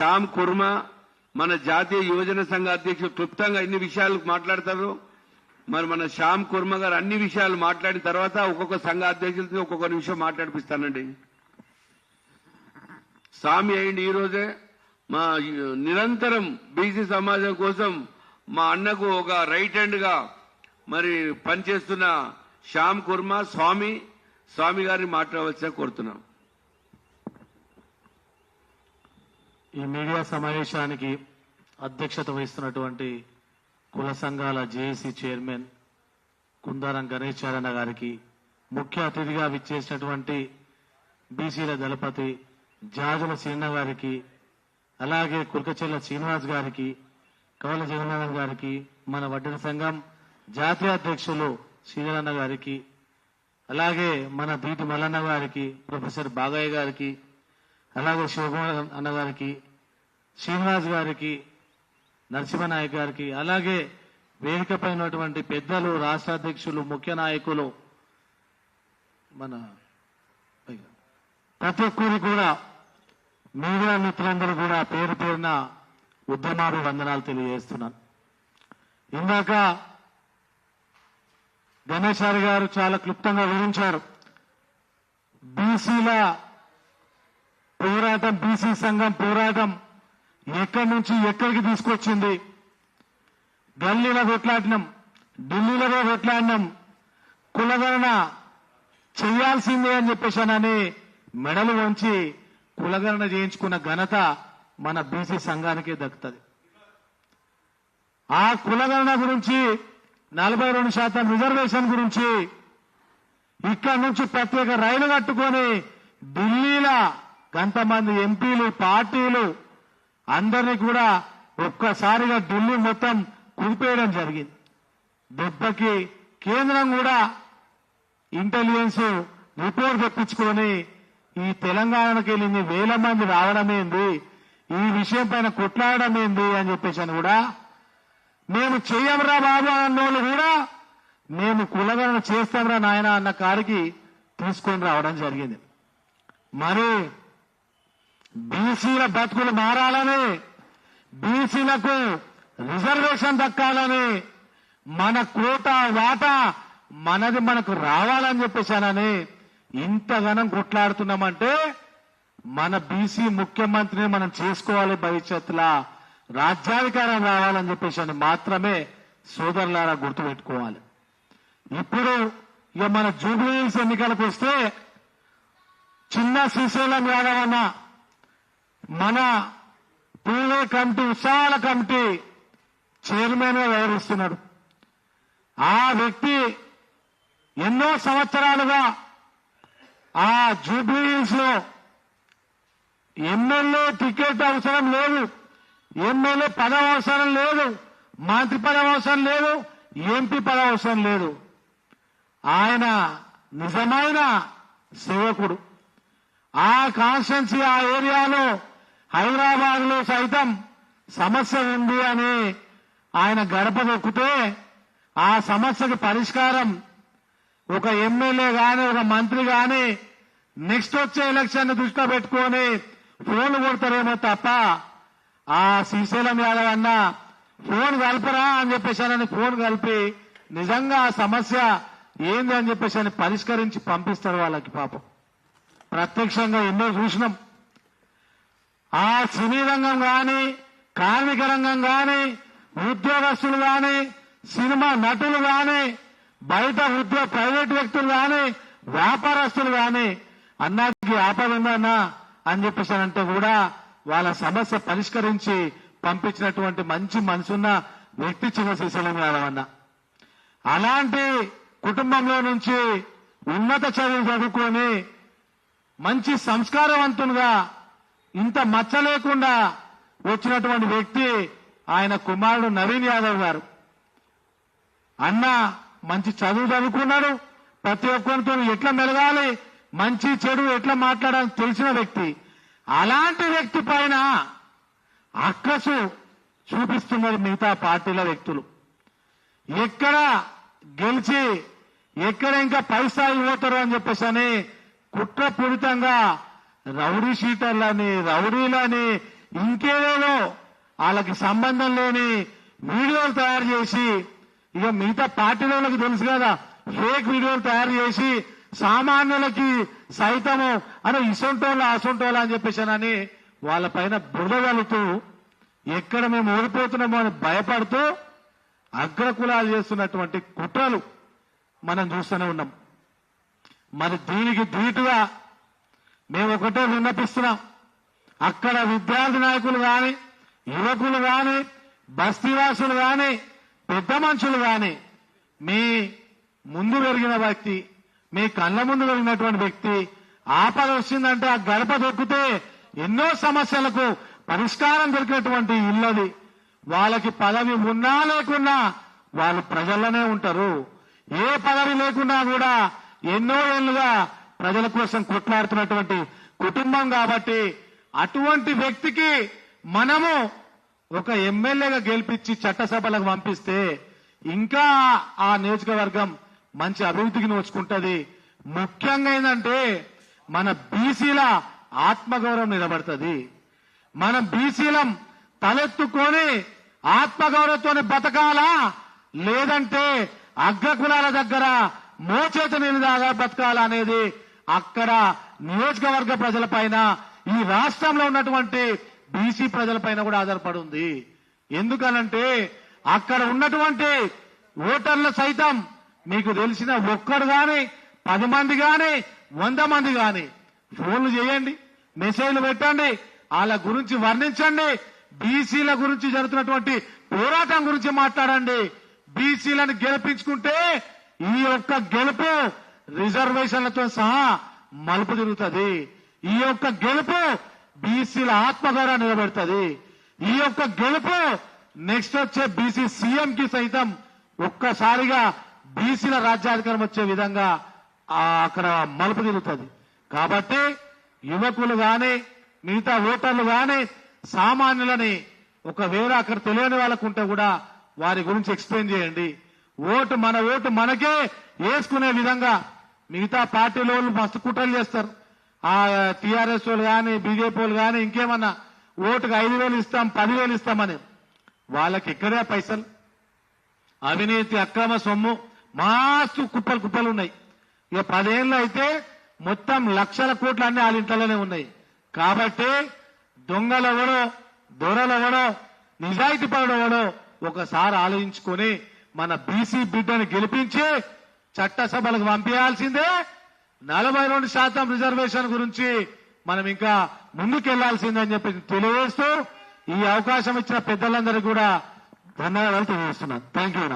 శ్యామ్ కుర్మ మన జాతీయ యువజన సంఘ అధ్యక్షుడు క్లుప్తంగా ఇన్ని విషయాలు మాట్లాడతారు మరి మన శ్యామ్ కుర్మ గారు అన్ని విషయాలు మాట్లాడిన తర్వాత ఒక్కొక్క సంఘ అధ్యక్షులతో ఒక్కొక్క నిమిషం మాట్లాడిపిస్తానండి. స్వామి అయ్యండి ఈ రోజే మా నిరంతరం బీసీ సమాజం కోసం మా అన్నకు ఒక రైట్ హ్యాండ్గా మరి పనిచేస్తున్న శ్యామ్ కుర్మ స్వామి స్వామి గారిని మాట్లాడవలసిన కోరుతున్నాం. ఈ మీడియా సమావేశానికి అధ్యక్షత వహిస్తున్నటువంటి కుల సంఘాల జేఏసీ చైర్మన్ కుందారం గణేశారణ గారికి ముఖ్య అతిథిగా విచ్చేసినటువంటి బీసీల దళపతి జాజుల సీన గారికి అలాగే కుల్కచెల్ల శ్రీనివాస్ గారికి కవల జగన్నాథన్ గారికి మన వడ్డన సంఘం జాతీయ అధ్యక్షులు శ్రీధరన్న గారికి అలాగే మన బీటి మల్లన్న గారికి ప్రొఫెసర్ బాగయ్య గారికి అలాగే శివకుమార్ అన్నగారికి శ్రీనివాస్ గారికి నరసింహనాయక్ గారికి అలాగే వేదికపై ఉన్నటువంటి పెద్దలు రాష్ట్ర అధ్యక్షులు ముఖ్య నాయకులు మన ప్రతి ఒక్కరు కూడా మీడియా మిత్రులందరూ కూడా పేరు పేరున ఉద్యమాలు వందనాలు తెలియజేస్తున్నాను. ఇందాక గణేశారి గారు చాలా క్లుప్తంగా వివరించారు. బీసీల పోరాటం బీసీ సంఘం పోరాటం ఎక్కడి నుంచి ఎక్కడికి తీసుకొచ్చింది? గల్లీలో కొట్లాడినాం ఢిల్లీలో కొట్లాడినాం. కులగణన చేయాల్సిందే అని చెప్పేసానని మెడలు వంచి కులగణన చేయించుకున్న ఘనత మన బీసీ సంఘానికే దక్కుతుంది. ఆ కులగణన గురించి నలభై రెండు శాతం రిజర్వేషన్ గురించి ఇక్కడ నుంచి ప్రత్యేక రైలు కట్టుకొని ఢిల్లీలో కొంతమంది ఎంపీలు పార్టీలు అందరినీ కూడా ఒక్కసారిగా ఢిల్లీ మొత్తం కుదిపేయడం జరిగింది. దెబ్బకి కేంద్రం కూడా ఇంటెలిజెన్స్ రిపోర్ట్ తెప్పించుకొని ఈ తెలంగాణకి వెళ్ళింది వేల మంది రావడమేంది ఈ విషయం పైన కొట్లాడడం ఏంది అని చెప్పేసి అని కూడా మేము చెయ్యంరా బాబు అన్నోళ్ళు కూడా మేము కులగణన చేస్తాంరా నాయన అన్న కాడికి తీసుకొని రావడం జరిగింది. మరి బీసీల బతుకులు మారాలని బీసీలకు రిజర్వేషన్ దక్కాలని మన కోట వాటా మనది మనకు రావాలని చెప్పేశానని ఇంతగానం కొట్లాడుతున్నామంటే మన బీసీ ముఖ్యమంత్రిని మనం చేసుకోవాలి భవిష్యత్తులో. రాజ్యాధికారం రావాలని చెప్పేసి మాత్రమే సోదరులారా గుర్తుపెట్టుకోవాలి. ఇప్పుడు ఇక మన జూబ్లీహిల్స్ ఎన్నికలకు వస్తే చిన్న శ్రీశైలం యాదవ్ అన్న మన పూణే కమిటీ విశాల కమిటీ చైర్మన్గా వ్యవహరిస్తున్నాడు. ఆ వ్యక్తి ఎన్నో సంవత్సరాలుగా ఆ జూబ్లీహిల్స్లో ఎమ్మెల్యే టికెట్ అవసరం లేదు ఎమ్మెల్యే పదవి అవసరం లేదు మంత్రి పదవి అవసరం లేదు ఎంపీ పదవి అవసరం లేదు. ఆయన నిజమైన సేవకుడు. ఆ కాన్స్టెన్సీ ఆ ఏరియాలో హైదరాబాద్లో సైతం సమస్య ఉంది అని ఆయన గడప నొక్కితే ఆ సమస్యకి పరిష్కారం ఒక ఎమ్మెల్యే గాని ఒక మంత్రి గాని నెక్స్ట్ వచ్చే ఎలక్షన్ దృష్టిలో పెట్టుకొని ఫోన్ కొడతారేమో తప్ప ఆ శ్రీశైలం యాదవ్ అన్న ఫోన్ కలపరా అని చెప్పేసి ఫోన్ కలిపి నిజంగా ఆ సమస్య ఏంది అని చెప్పేసి అని పరిష్కరించి పంపిస్తారు వాళ్ళకి పాపం. ప్రత్యక్షంగా ఎన్నో చూసినాం. ఆ సినీ రంగం గాని కార్మిక రంగం గాని ఉద్యోగస్తులు గాని సినిమా నటులు గాని బయట ఉద్యోగ ప్రైవేట్ వ్యక్తులు గాని వ్యాపారస్తులు గాని అన్నాకి ఆపద ఉందన్నా అని చెప్పేసి అంటే కూడా వాళ్ళ సమస్య పరిష్కరించి పంపించినటువంటి మంచి మనసున్న వ్యక్తి చిన్న శ్రీశైలం అన్న. అలాంటి కుటుంబంలో నుంచి ఉన్నత చదువు చదువుకొని మంచి సంస్కారవంతునిగా ఇంత మచ్చ లేకుండా వచ్చినటువంటి వ్యక్తి ఆయన కుమారుడు నవీన్ యాదవ్ గారు. అన్న మంచి చదువు చదువుకున్నాడు. ప్రతి ఒక్కరితో ఎట్లా మెలగాలి? మంచి చెడు ఎట్లా మాట్లాడాలని తెలిసిన వ్యక్తి. అలాంటి వ్యక్తి పైన అక్కసు చూపిస్తున్నారు మిగతా పార్టీల వ్యక్తులు. ఎక్కడ గెలిచి ఎక్కడ ఇంకా పైసా ఇవ్వతారు అని చెప్పేసి అని కుట్రపూరితంగా రౌడీ షీటర్లని రౌడీలని ఇంకేదేదో వాళ్ళకి సంబంధం లేని వీడియోలు తయారు చేసి ఇక మిగతా పార్టీలకు తెలుసు కదా ఫేక్ వీడియోలు తయారు చేసి సామాన్యులకి సైతము అరే ఇసొంటోళ్ళ అసొంటోళ్ళ అని చెప్పేసానని వాళ్ళ పైన బురదగలుతూ ఎక్కడ మేము ఓడిపోతున్నామో అని భయపడుతూ అగ్రకులాలు చేస్తున్నటువంటి కుట్రలు మనం చూస్తూనే ఉన్నాం. మరి దీనికి ధీటుగా మేము ఒకటే విన్నపిస్తున్నాం. అక్కడ విద్యార్థి నాయకులు కానీ యువకులు కానీ బస్తీవాసులు కానీ పెద్ద మనుషులు కానీ మీ ముందు పెరిగిన వ్యక్తి మీ కళ్ళ ముందు పెరిగినటువంటి వ్యక్తి ఆపద వచ్చిందంటే ఆ గడప దొక్కితే ఎన్నో సమస్యలకు పరిష్కారం దొరికినటువంటి ఇల్లది వాళ్ళకి పదవి ఉన్నా లేకున్నా వాళ్ళు ప్రజల్లోనే ఉంటారు. ఏ పదవి లేకున్నా కూడా ఎన్నో ఏళ్ళుగా ప్రజల కోసం కొట్లాడుతున్నటువంటి కుటుంబం కాబట్టి అటువంటి వ్యక్తికి మనము ఒక ఎమ్మెల్యేగా గెలిపించి చట్టసభలకు పంపిస్తే ఇంకా ఆ నియోజకవర్గం మంచి అభివృద్ధికి నోచుకుంటది. ముఖ్యంగా ఏంటంటే మన బీసీల ఆత్మగౌరవం నిలబడుతుంది. మనం బీసీలం తలెత్తుకొని ఆత్మగౌరవంతో బతకాలా? లేదంటే అగ్రకులాల దగ్గర మోచేత నిలదాగా బతకాలా అనేది అక్కడ నియోజకవర్గ ప్రజలపైన ఈ రాష్ట్రంలో ఉన్నటువంటి బీసీ ప్రజలపైన కూడా ఆధారపడి ఉంది ఎందుకనంటే అక్కడ ఉన్నటువంటి ఓటర్లు సైతం మీకు తెలిసిన ఒక్కడు గాని పది మంది గాని వంద మంది గాని ఫోన్లు చేయండి మెసేజ్లు పెట్టండి వాళ్ళ గురించి వర్ణించండి బీసీల గురించి జరుగుతున్నటువంటి పోరాటం గురించి మాట్లాడండి. బీసీలను గెలిపించుకుంటే ఈ యొక్క గెలుపు రిజర్వేషన్లతో సహా మలుపు తిరుగుతుంది. ఈ యొక్క గెలుపు బీసీల ఆత్మగౌరవం నిలబెడుతుంది. ఈ యొక్క గెలుపు నెక్స్ట్ వచ్చే బీసీ సీఎం కి సైతం ఒక్కసారిగా బీసీల రాజ్యాధికారం వచ్చే విధంగా అక్కడ మలుపు తిరుగుతుంది. కాబట్టి యువకులు గాని మిగతా ఓటర్లు గాని సామాన్యులని ఒకవేళ అక్కడ తెలియని వాళ్ళకు ఉంటే కూడా వారి గురించి ఎక్స్ప్లెయిన్ చేయండి. ఓటు మన ఓటు మనకే వేసుకునే విధంగా మిగతా పార్టీల వాళ్ళు మస్తు కుట్రలు చేస్తారు. ఆ టీఆర్ఎస్ వాళ్ళు కానీ బీజేపీ వాళ్ళు కానీ ఇంకేమన్నా ఓటుకు ఐదు వేలు ఇస్తాం పదివేలు ఇస్తామని వాళ్ళకి ఇక్కడే పైసలు. అవినీతి అక్రమ సొమ్ము మాస్తు కుప్పలు కుప్పలు ఉన్నాయి. ఇక పదేళ్ళు అయితే మొత్తం లక్షల కోట్లు అన్ని వాళ్ళ ఇంట్లోనే ఉన్నాయి. కాబట్టి దొంగలెవడో దొరలెవడో నిజాయితీ పడవడో ఒకసారి ఆలోచించుకొని మన బీసీ బిడ్డను గెలిపించి చట్టసభలకు పంపించాల్సిందే. నలభై రెండు శాతం రిజర్వేషన్ గురించి మనం ఇంకా ముందుకెళ్ళాల్సిందని చెప్పి తెలియజేస్తూ ఈ అవకాశం ఇచ్చిన పెద్దలందరికీ కూడా ధన్యవాదాలు తెలియజేస్తున్నాను. Thank you